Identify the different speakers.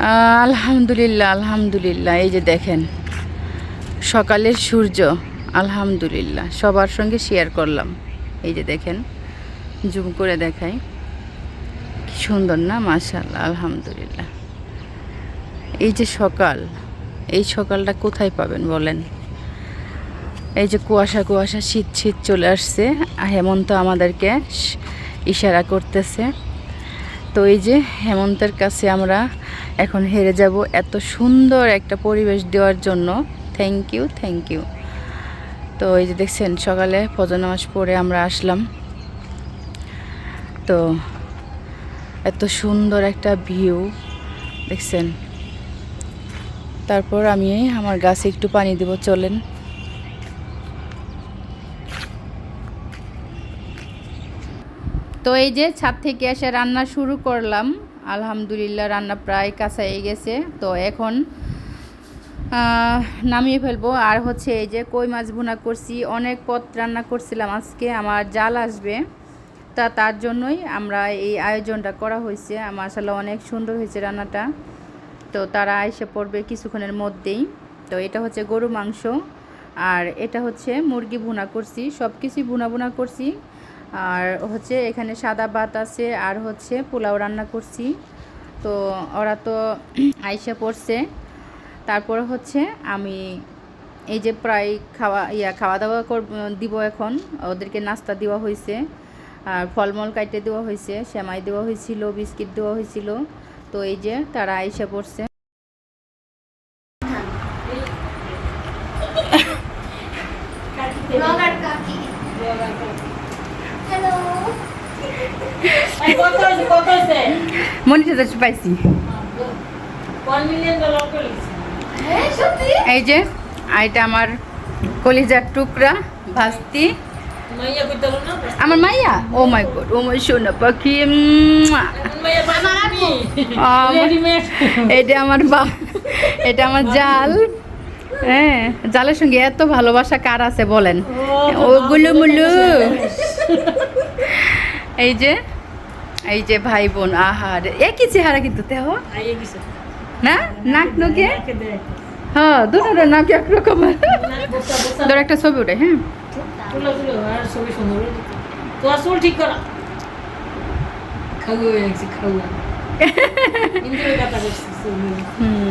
Speaker 1: আলহামদুলিল্লাহ আলহামদুলিল্লাহ। এই যে দেখেন, সকালের সূর্য, আলহামদুলিল্লাহ। সবার সঙ্গে শেয়ার করলাম। এই যে দেখেন জুম করে দেখাই। কি সুন্দর না মাশাল্লাহ আলহামদুলিল্লাহ। এই যে সকাল, এই সকালটা কোথায় পাবেন বলেন? এই যে কুয়াশা কুয়াশা, শীত শীত চলে আসছে। হেমন্ত আমাদেরকে ইশারা করতেছে। তো এই যে হেমন্তের কাছে আমরা এখন হেরে যাব এত সুন্দর একটা পরিবেশ দেওয়ার জন্য। থ্যাংক ইউ থ্যাংক ইউ তো এই যে দেখছেন, সকালে ফজর নামাজ পড়ে আমরা আসলাম। তো এত সুন্দর একটা ভিউ দেখছেন? তারপর আমি আমার গাছে একটু পানি দেব, চলেন। তো এই যে ছাদ থেকে এসে রান্না শুরু করলাম। আলহামদুলিল্লাহ, রান্না প্রায় কাছাই গেছে। তো এখন নামিয়ে ফেলব। আর হচ্ছে এই যে কই মাছ ভুনা করছি, অনেক পথ রান্না করছিলাম আজকে, আমার জাল আসবে। তা তার জন্যই আমরা এই আয়োজনটা করা হয়েছে। আমার আসলে অনেক সুন্দর হয়েছে রান্নাটা। তো তারা এসে পড়বে কিছুক্ষণের মধ্যেই। তো এটা হচ্ছে গরু মাংস। আর এটা হচ্ছে মুরগি ভুনা করছি সব কিছুই ভুনা ভুনা করছি। আর হচ্ছে এখানে সাদা ভাত আছে আর হচ্ছে পোলাও রান্না করছি। তো ওরা তো আইসা পড়ছে। তারপর হচ্ছে আমি এই যে প্রায় খাওয়া, ইয়া খাওয়া দাওয়া কর দিব এখন। ওদেরকে নাস্তা দেওয়া হয়েছে আর ফলমূল কাইটে দেওয়া হয়েছে সেমাই দেওয়া হয়েছিল বিস্কিট দেওয়া হয়েছিল তো এই যে তারা আইসা পড়ছে।
Speaker 2: হয়েছে?
Speaker 1: মনিটাইজেশন পাইছি।
Speaker 3: হ্যাঁ সত্যি?
Speaker 1: এই যে এটা আমার কলিজার টুকরা ভাস্তি। আমার মাইয়া? ও মাই গড ও মাই সোনা পাখি এটা আমার বা এটা আমার জাল। হ্যাঁ জালের সঙ্গে এত ভালোবাসা কার আছে বলেন? ও গুলু মুলু এই যে এই যে ভাই বোন আহার একই চেহারা কিন্তু তেহ না? নাক নকে? হ্যাঁ দুটোর নাক
Speaker 2: বসা
Speaker 1: তোর একটা ছবি ওঠে হ্যাঁ।
Speaker 2: চুল ঠিক